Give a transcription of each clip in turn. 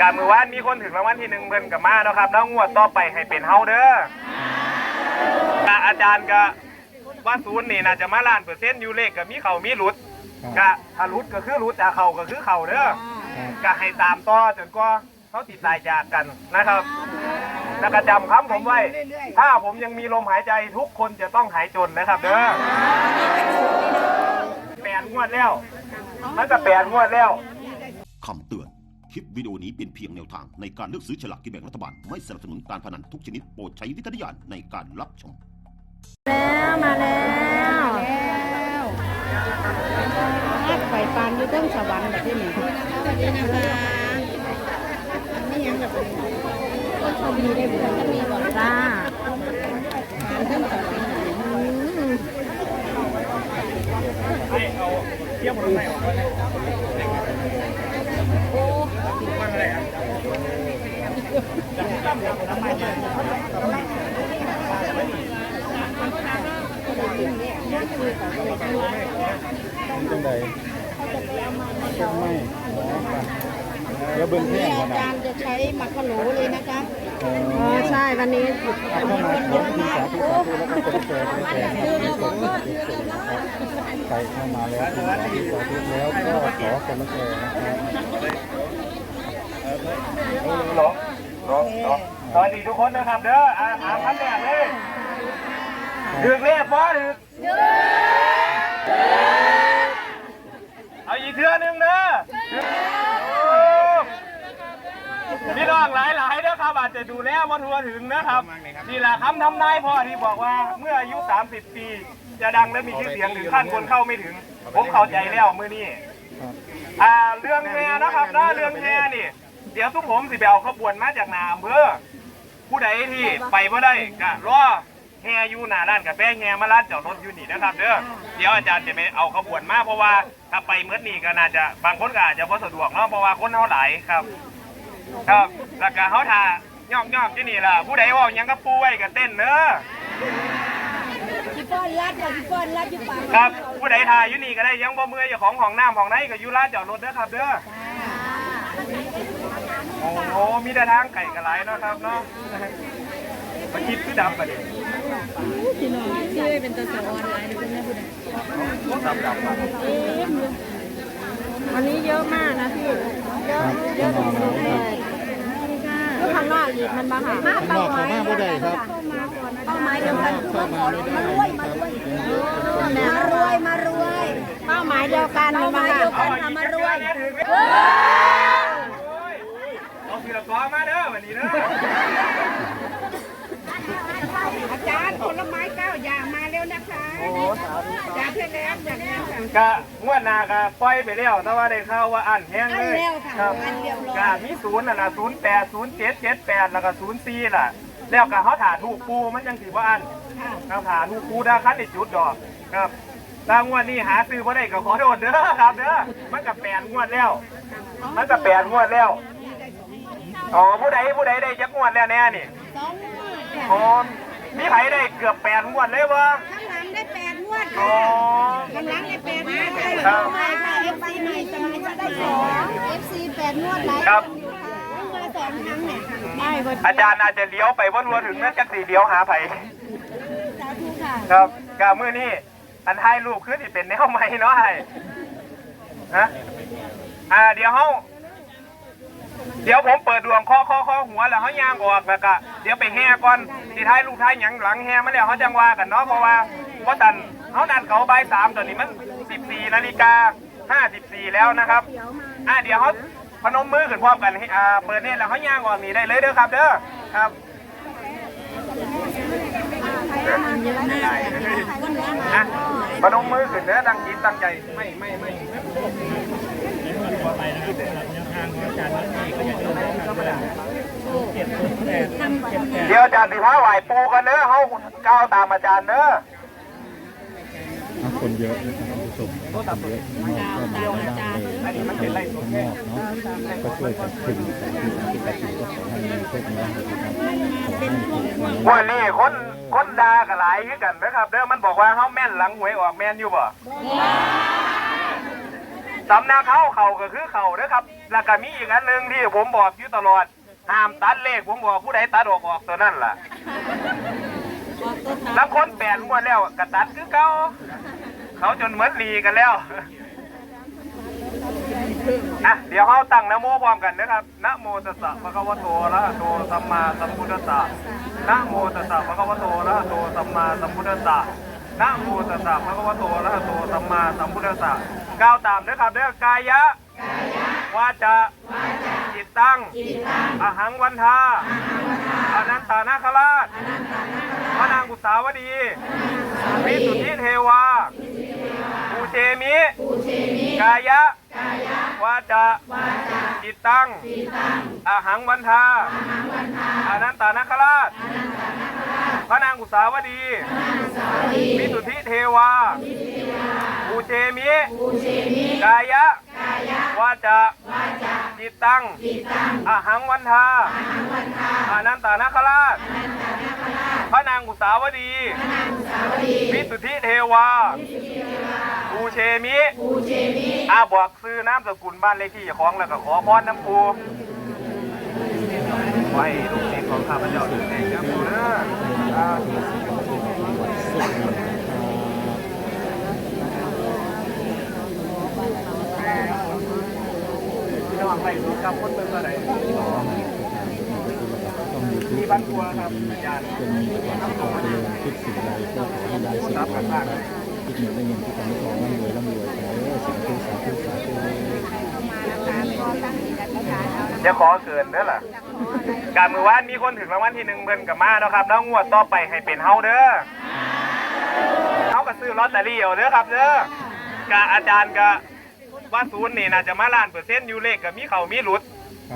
การมือว่านมีคนถึงรางวัลที่หนึ่งเพิ่นกับมาแล้วครับ แล้วงวดต่อไปให้เป็นเฮาเด้ออะอาจารย์ก็ว่าศูนย์นี่น่าจะมาล้านเปอร์เซ็นต์อยู่เลขก็มีเขามีหลุดก็ถ้าหลุดก็คือหลุดแต่เขาก็คือเขาเด้อก็ให้ตามต่อจนกว่าเขาติดตายจากกันนะครับแล้วก็จำคำผมไว้ ถ้าผมยังมีลมหายใจทุกคนจะต้องหายจนนะครับเด้อแปดงวดแล้วมันก็แปดงวดแล้วคำเตือน คลิปวิดีโอนี้เป็นเพียงแนวทางในการเลือกซื้อฉลากกินแบ่งรัฐบาล ไม่สนับสนุนการพนันทุกชนิดโปรดใช้วิจารณญาณในการรับชม แล้วมาแล้วแอบไฟปานอยู่เต้งสวรรค์แบบที่นี่สวัสดีนะคะนี่ยังแบบมีได้บุญก็มีบอกจ้าเต้งสวรรค์อืมจั งใดจังไม่เดี๋ยวเบิ่งแท่นี่งอาก่อนนะ จารย์จะใช้มักกะโหลเลยนะคะอ๋อใช่วันนี้เข้ามาขอที่สาธุสาธุแล้วก็กดแชร์กดแชร์ให้กดกดกดนะครับใครเข้ามาแล้วสาธุสาธุแล้วก็ขอกดแชร์นะครับหรอหรอ หรอสวัสดีทุกคนนะครับเด้ออาถามคำแรกเลยดึกเรียบบ่ดึกเอาอีกเทื่อหนึงเด้อโอ้พี่น้องหลายๆนะครับอาจจะดูแลมาทัวถึงนะครับนี่แหละคำทำนายพ่อที่บอกว่าเมื่ออายุ 30 ปี จะดังและมีชื่อเสียงถึงขั้นคนเข้าไม่ถึง ผมเข้าใจแล้วมื้อนี้ครับอ่าเรื่องแฮนะครับนะเรื่องแฮนี่ เดี๋ยวทุกผมสิไปเอาขบวนมาจากหนาอำเภอผู้ใดที่ไปบ่ได้ก็รอแฮอยู่หน้าร้านกาแฟแฮมาร้านจอดรถอยู่นี่นะครับเด้อเดี๋ยวอาจารย์จะไปเอาขบวนมาเพราะว่าถ้าไปเมื่อนี่ก็น่าจะบางคนก็อาจจะบ่สะดวกเนาะเพราะว่าคนเฮาหลายครับ ครับแล้วก็เฮาท่ายอกยอกๆที่นี่ล่ะ ผู้ใดเว่าหยังก็ปูไว้ก็เต้นเด้อพี่ป้อนรัดค่ะพี่ป้อนรัดอยู่ปากครับ ผู้ใดถ่ายอยู่นี่ก็ได้ยังบ่เมื่อยเจ้าของห้องน้ำห้องไหนก็อยู่ร้านจอดรถเด้อครับเด้อ โอ้โมีแต่ทางไก่กระไรเนาะครับเนาะมาคิดคือดำไปดิพี่น้องที่เป็นตะสออนไลน์ดูเป็นแม่ผู้ใดดำดำวันนี้เยอะมากนะพี่ เยอะเยอะสุดๆเลยก็ข้างนอกอีกมันบ้าค่ะข้างนอกเขามาบ่ได้ครับเป้าหมายเดียวกันคือเข้ามาไม่ได้ครับมารวยมารวย เป้าหมายเดียวกันเป้าหมายเดียมารวย อาเสือกอมาเด้อวันนี้เด้ออาจารย์ผลไม้เก้าอย่างมาแล้วนะคะโอ้สาธุอยากให้แล้วอยากแล้วค่ะกะงวดหน้ากะปล่อยไปแล้วแต่ว่าได้ข่าวว่าอันแห้งเลยอั้นแล้วค่ะครับอั้นเรียบร้อยกะมีศูนย์น่ะนะศูนย์แปดศูนย์เจ็ดเจ็ดแปดแล้วก็ศูนย์สี่ล่ะ แล้วกะเขาถ่าถูกปูมันยังถือว่าอัน ค่ะครับถ่าถูกปูได้คันในจุดดอกครับแตางวดนี้หาซื้อบ่ได้ก็ขอโทษเด้อครับเด้อมันกับแปดงวดแล้ว มันกับแปดงวดแล้ว อ๋อผู้ใดผู้ใดได้จักงวดแล้วแน่นี่สองงวดค่ะอ๋อมีไผได้เกือบแปดงวดเลยบ่ข้างหลังได้แปดงวดอ๋ค่ะอข้างหลังได้แปดงวดค่ะครับใหม่ค่ะ FC ใหม่สมัยจะได้สอง FC แปดงวดไหลายครับงวดละสองครั้งเนี่ยได้หมดอาจารย์อาจจะเลี้ยวไปว่าทัวถึงนั่นจักสีเลี้ยวหาไผสาธุค่ะครับกามือนี่อันท้ายรูปคือที่เป็นแนวใหม่เนาะไอ้ฮะอ่าเดี๋ยวเฮา เดี๋ยวผมเปิดดวงข้อข้อข้อหัวแล้วเฮาย่างออกแล้วก็เดี๋ยวไปแห่ก่อนสิท้ายลูกท้ายหยังหลังแห่มาแล้วเฮาจังว่ากันเนาะเพราะว่าว่าตันเฮานัดเขาใบสามตอนนี้มัน14นาฬิกา54แล้วนะครับอ่าเดี๋ยวเฮาพนมมือขึ้นพร้อมกันให้อ่าเปิดเนี่ยแล้วเฮาย่างออกนี่ได้เลยเด้อครับเด้อครับนะประนมมือขึ้นเด้อตั้งจิตตั้งใจไม่ไม่ไม่ เดี๋ยวอาจารย์สิพาไหวปูกันเด้อเฮาก้าวตามอาจารย์เด้อะคนเยอะนะครับผู้ชมคนเยอะมากก็มาได้เลยมันเป็นไรข้างนอกเนาะก็ช่วยกันถึงสาธุสาธุสาธุก็ขอให้มีโชคมีลาภนะครับวันนี้คนคนด่ากันหลายคือกันนะครับเด้อมันบอกว่าเฮาแม่นหลังหวยออกแม่นอยู่บ่ สำนักเขาเขาก็คือเขานะครับ แล้วก็มีอีกอันหนึ่งที่ผมบอกอยู่ตลอดห้ามตัดเลขผมบอกผู้ใดตัดออกออกตัวนั่นล่ะบางคนแปดงวดแล้วก็ตัดคือเขาเขาจนเหมือนลีกันแล้วอะเดี๋ยวเขาตั้งนะโมพร้อมกันนะครับนะโมตัสสะภะคะวะโตอะระหะโตสัมมาสัมพุทธัสสะนะโมตัสสะภะคะวะโตอะระหะโตสัมมาสัมพุทธัสสะ นะโมตัสสะภะคะวะโตอะระหะโตสัมมาสัมพุทธัสสะก้าวตามนะครับเด้อกายะวาจาจิตตั้งอหังวันทาอนันตานาคราชพระนางกุสาวดีวิสุทธิเทวาปูเชมิกายะวาจาจิตตังอาหังวันทาอนันตานาคราช พระนางกุสาวดีวิสุทธิเทวาปูเชมิ กายะ วาจาจิตตังอาหังวันทาอานันตานาคราช พระนางกุสาวดีวิสุทธิเทวาปูเชมิอาบอกซื้อน้ำสกุลบ้านเลขที่ของแล้วก็ขอพรน้ำปูไว้ลูกศิษย์ของข้าพเจ้าถึงเองนะปูเด้อ อ่าพี่น้องไปดูกับคนเบิ่งอะไรต้องมีทุกที่ข์บ้านครัวครับอาจารย์จะมีความเจริญคิดสิ่งใดก็ขอให้ได้สิ่งรับกันนั้นคิดหนึ่งได้เงินคิดทำให้ทองร่ำรวยร่ำรวยขอให้สาธุสาธุสาธุ จะขอเกินเด้อล่ะการมือวานมีคนถึงรางวัลที่หนึ่งเพิ่นกับมาแล้วครับ แล้วงวดต่อไปให้เป็นเฮาเด้อเฮาก็ซื้อลอตเตอรี่เอาเด้อครับเด้อกะอาจารย์กะว่าศูนย์นี่น่าจะมาล้านเปอร์เซ็นต์อยู่เลขก็มีเขามีหลุด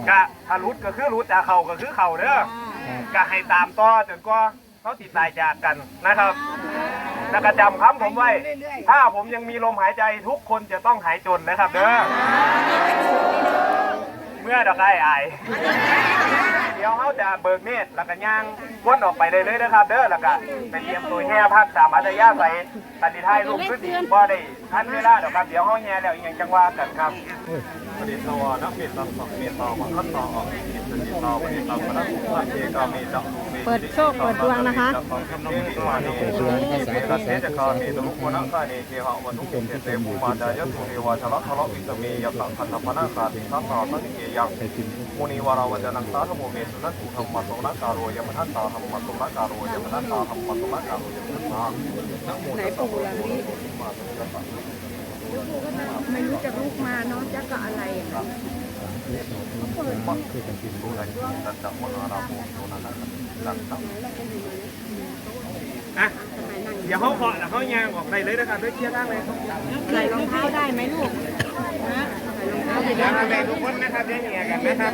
กะถ้าหลุดก็คือหลุดแต่เขาก็คือเขาเด้อกะให้ตามต่อจนกว่าเขาติดตายจากกันนะครับแล้วก็จำคำผมไว้ ถ้าผมยังมีลมหายใจทุกคนจะต้องหายจนนะครับเด้อ มื่อดอกไอ้อายเดี๋ยวเขาจะเบิกเนตรแล้วก็ย่างวนออกไปเลยเลยนะครับ เด้อแล้วก็ไปเตรียมตัวแห่ภาคสามอัตยาใส่ตันติไทายลูกพื้นดินบ่ได้ทันเวลาดอกครับเดี๋ยวเขาแห่แล้วอีกอย่างจังว่ากันครับปฏิตวนักเมตตาสองเมตตาวังคัตตาออกจิตปฏิตาปฏิตาพระสัมเทกามีจักเปิดโชคเปิดดวงนะคะเปิดดวงนะคะสาธุสาธุคามีตุมุนะคาเนเกหะวัตุเกเตมุมาดายะตุเทวาชละทะเลวิสเมยตังคันธพนาคาติทัสสะสังเกยังมุนีวาราวจนังสาธโมเมสุนัตุธรรมะโสนกการโรยมทัสสาธรรมะโสนกการโรยมทัสสาธรรมะโสนกการโรยมทัสสานะโมตัสสะภะคะวะโตอะระหะโตสัมมาสัมพุทธัสสะไม่รู้จะลุกมาเนาะจะกับอะไรอะช่วยกันกินดูแลตัสสะมหาราโมโยนะนะสันตะอะเดี๋ยวเขาขอแล้วเขายางออกไปเลยนะครับด้วยเชียร์ทางเลยใส่รองเท้าได้ไหมลูกยางไปทุกคนนะครับเดี๋ยวแห่กันนะครับ